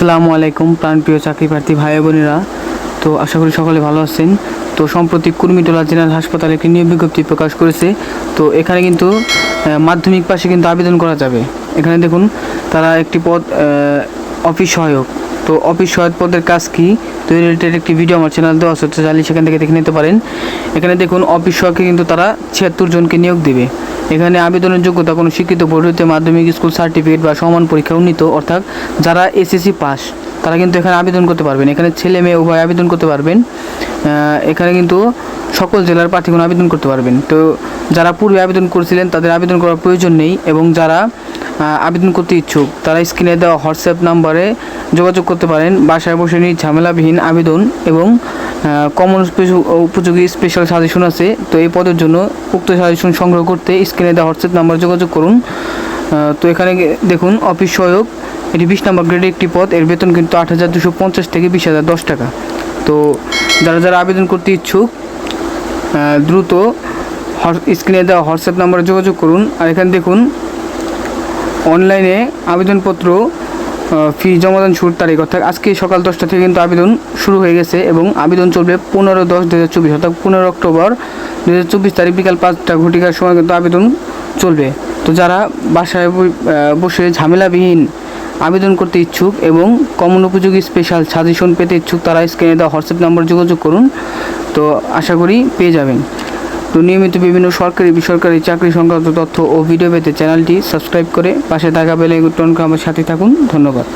আসসালামু আলাইকুম প্রাণপ্রিয় চাকরি প্রার্থী ভাই বোনেরা। তো আশা করি সকলে ভালো আছেন। তো সম্প্রতি কুর্মিটোলা জেনারেল হাসপাতালে একটি নিয়োগ বিজ্ঞপ্তি প্রকাশ করেছে। তো এখানে কিন্তু মাধ্যমিক পাশে কিন্তু আবেদন করা যাবে। এখানে দেখুন, তারা একটি পদ অফিস সহায়ক। তো অফিস সহায়ক পদের কাজ কি? তো রিলেটেড একটি ভিডিও আমার চ্যানেল দেওয়া তো চাইলে সেখান থেকে দেখে নিতে পারেন। এখানে দেখুন, অফিস সহায়কে কিন্তু তারা ছিয়াত্তর জনকে নিয়োগ দেবে। এখানে আবেদনের যোগ্যতা কোনো শিক্ষিত বোর্ড মাধ্যমিক স্কুল সার্টিফিকেট বা সমান পরীক্ষা উন্নীত, অর্থাৎ যারা এসএসসি পাস, তারা কিন্তু এখানে আবেদন করতে পারবেন। এখানে ছেলে মেয়ে উভয় আবেদন করতে পারবেন। এখানে কিন্তু সকল জেলার প্রার্থীগণ আবেদন করতে পারবেন। তো যারা পূর্বে আবেদন করেছিলেন, তাদের আবেদন করার প্রয়োজন নেই এবং যারা আবেদন করতে ইচ্ছুক, তারা স্ক্রিনে দেওয়া হোয়াটসঅ্যাপ নাম্বারে যোগাযোগ করতে পারেন। বাসায় বসে নিয়ে ঝামেলাবিহীন আবেদন এবং কমন উপযোগী স্পেশাল সাজেশন আছে। তো এই পদের জন্য উক্ত সাজেশন সংগ্রহ করতে স্ক্রিনে দেওয়া হোয়াটসঅ্যাপ নাম্বারে যোগাযোগ করুন। তো এখানে দেখুন অফিস সহায়ক, এটি বিশ নম্বর গ্রেডের একটি পদ, এর বেতন কিন্তু আট হাজার দুশো পঞ্চাশ থেকে বিশ হাজার দশ টাকা। তো যারা যারা আবেদন করতে ইচ্ছুক দ্রুত স্ক্রিনে দেওয়া হোয়াটসঅ্যাপ নাম্বারে যোগাযোগ করুন। আর এখানে দেখুন অনলাইনে আবেদনপত্র ফি জমাদান শুরুর তারিখ, অর্থাৎ আজকে সকাল দশটা থেকে কিন্তু আবেদন শুরু হয়ে গেছে এবং আবেদন চলবে পনেরো দশ দু হাজার চব্বিশ, অর্থাৎ পনেরো অক্টোবর দু হাজার চব্বিশ তারিখ বিকাল পাঁচটা ঘটিকার সময় কিন্তু আবেদন চলবে। তো যারা বাসায় বসে ঝামেলাবিহীন আবেদন করতে ইচ্ছুক এবং কমন উপযোগী স্পেশাল সাজেশন পেতে ইচ্ছুক, তারা স্ক্রিনে দেওয়া হোয়াটসঅ্যাপ নাম্বার যোগাযোগ করুন। তো আশা করি পেয়ে যাবেন। তো নিয়মিত বিভিন্ন সরকারি, বেসরকারি চাকরি সংক্রান্ত তথ্য ও ভিডিও পেতে চ্যানেলটি সাবস্ক্রাইব করে পাশে থাকা বেল আমার সাথে থাকুন। ধন্যবাদ।